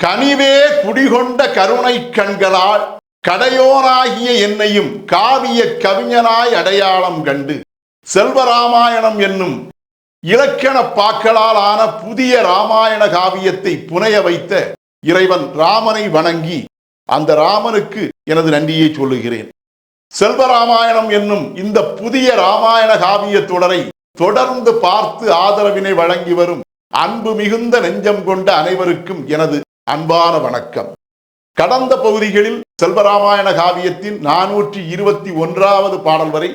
கனிவே குடிகொண்ட கருணை கண்களால் கடையோராகிய என்னையும் காவிய கவிஞனாய் அடையாளம் கண்டு. செல்வராமாயணம் என்னும் இலக்கண பாக்களால் ஆன புதிய ராமாயண காவியத்தை புனைய வைத்த இறைவன் ராமனை வணங்கி அந்த ராமனுக்கு எனது நன்றியை சொல்லுகிறேன். செல்வராமாயணம் என்னும் இந்த புதிய ராமாயண காவிய தொடரை தொடர்ந்து பார்த்து ஆதரவினை வழங்கி வரும் அன்பு மிகுந்த நெஞ்சம் கொண்ட அனைவருக்கும் எனது அன்பான வணக்கம். கடந்த பகுதிகளில் செல்வராமாயண காவியத்தின் நானூற்றி இருபத்தி ஒன்றாவது பாடல் வரை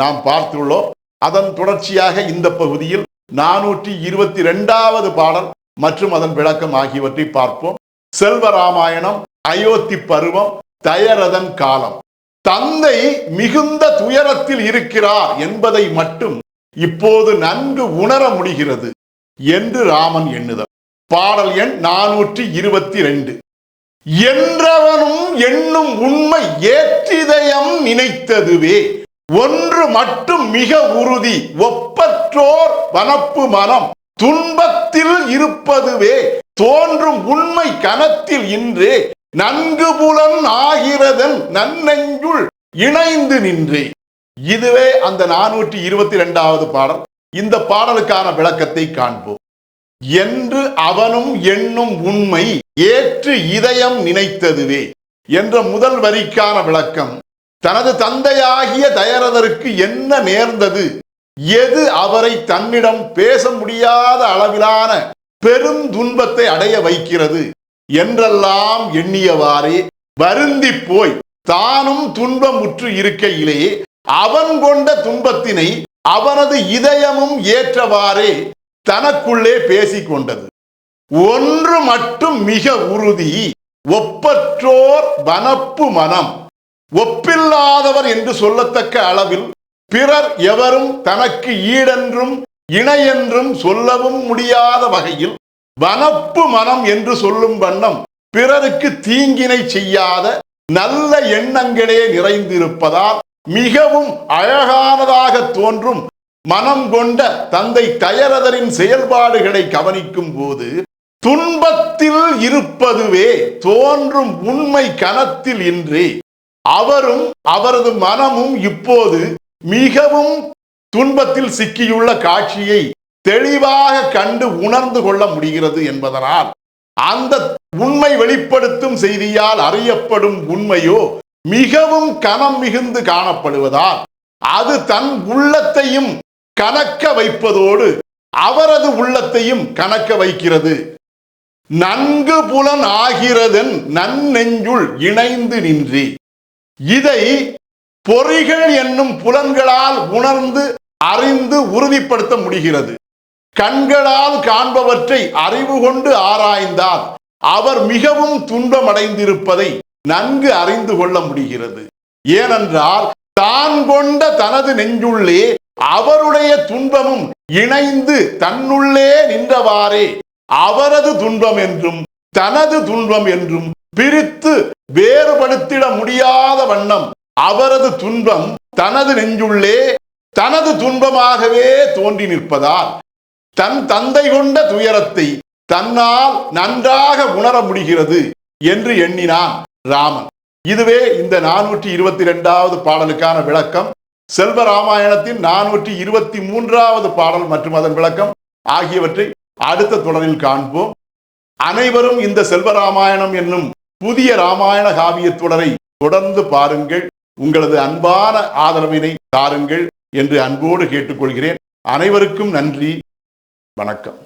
நாம் பார்த்துள்ளோம். அதன் தொடர்ச்சியாக இந்த பகுதியில் நானூற்றி இருபத்தி ரெண்டாவது பாடல் மற்றும் அதன் விளக்கம் ஆகியவற்றை பார்ப்போம். செல்வராமாயணம் அயோத்தி பருவம் தயரதன் காலம். தந்தை மிகுந்த துயரத்தில் இருக்கிறார் என்பதை மட்டும் இப்போது நன்கு உணர முடிகிறது என்று ராமன் எண்ணுதல். பாடல் எண் நானூற்றி இருபத்தி ரெண்டு. என்றவனும் எண்ணும் உண்மை ஏற்றிதயம் நினைத்ததுவே. ஒன்று மட்டும் மிக உறுதி ஒப்பற்றோர் வனப்பு மனம். துன்பத்தில் இருப்பதுவே தோன்றும் உண்மை கனத்தில் இன்றே. நன்கு புலன் ஆகிறதன் நன்னெஞ்சுள் இணைந்து நின்றே. இதுவே அந்த நானூற்றி இருபத்தி ரெண்டாவது பாடல். இந்த பாடலுக்கான விளக்கத்தை காண்போம். என்று அவனும் எண்ணும் உண்மை ஏற்று இதயம் நினைத்ததுவே என்ற முதல் வரிக்கான விளக்கம். தனது தந்தையாகிய தயரதற்கு என்ன நேர்ந்தது? எது அவரை தன்னிடம் பேச முடியாத அளவிலான பெரும் துன்பத்தை அடைய வைக்கிறது என்றெல்லாம் எண்ணியவாறே வருந்தி போய் தானும் துன்பமுற்று இருக்கையிலே அவன் கொண்ட துன்பத்தினை அவனது இதயமும் ஏற்றவாறே தனக்குள்ளே பேசிக்கொண்டது. ஒன்று மட்டும் மிக உறுதி ஒப்பற்றோர் வனப்பு மனம். ஒப்பில்லாதவர் என்று சொல்லத்தக்க அளவில் பிறர் எவரும் தனக்கு ஈடென்றும் இணையென்றும் சொல்லவும் முடியாத வகையில் வனப்பு மனம் என்று சொல்லும் வண்ணம் பிறருக்கு தீங்கினை செய்யாத நல்ல எண்ணங்களே நிறைந்திருப்பதால் மிகவும் அழகானதாக தோன்றும் மனம் கொண்ட தந்தை தயரதரின் செயல்பாடுகளை கவனிக்கும் போது துன்பத்தில் இருப்பதுவே தோன்றும் உண்மை கனத்தில் இன்றி. அவரும் அவரது மனமும் இப்போது மிகவும் துன்பத்தில் சிக்கியுள்ள காட்சியை தெளிவாக கண்டு உணர்ந்து கொள்ள முடிகிறது என்பதனால் அந்த உண்மை வெளிப்படுத்தும் செய்தியால் அறியப்படும் உண்மையோ மிகவும் கனம் மிகுந்து காணப்படுவதால் அது தன் உள்ளத்தையும் கணக்க வைப்பதோடு அவரது உள்ளத்தையும் கணக்க வைக்கிறது. நன்கு புலன் ஆகிறதன் நன்னெஞ்சுள் இணைந்து நின்றி. இதை பொறிகள் என்னும் புலன்களால் உணர்ந்து அறிந்து உறுதிப்படுத்த முடிகிறது. கண்களால் காண்பவற்றை அறிவு கொண்டு ஆராய்ந்தால் அவர் மிகவும் துன்பமடைந்திருப்பதை நன்கு அறிந்து கொள்ள முடிகிறது. ஏனென்றால் தான் கொண்ட தனது நெஞ்சுள்ளே அவருடைய துன்பமும் இணைந்து தன்னுள்ளே நின்றவாறே. அவரது துன்பம் என்றும் தனது துன்பம் என்றும் பிரித்து வேறுபடுத்திட முடியாத வண்ணம் அவரது துன்பம் தனது நெஞ்சுள்ளே தனது துன்பமாகவே தோன்றி நிற்பதால் தன் தந்தை கொண்ட துயரத்தை தன்னால் நன்றாக உணர முடிகிறது என்று எண்ணினான் ராமன். இதுவே இந்த நானூற்றி இருபத்தி இரண்டாவது பாடலுக்கான விளக்கம். செல்வ ராமாயணத்தின் நானூற்றி இருபத்தி மூன்றாவது பாடல் மற்றும் அதன் விளக்கம் ஆகியவற்றை அடுத்த தொடரில் காண்போம். அனைவரும் இந்த செல்வராமாயணம் என்னும் புதிய ராமாயண காவியத் தொடரை தொடர்ந்து பாருங்கள். உங்களது அன்பான ஆதரவினை தாருங்கள் என்று அன்போடு கேட்டுக்கொள்கிறேன். அனைவருக்கும் நன்றி. வணக்கம்.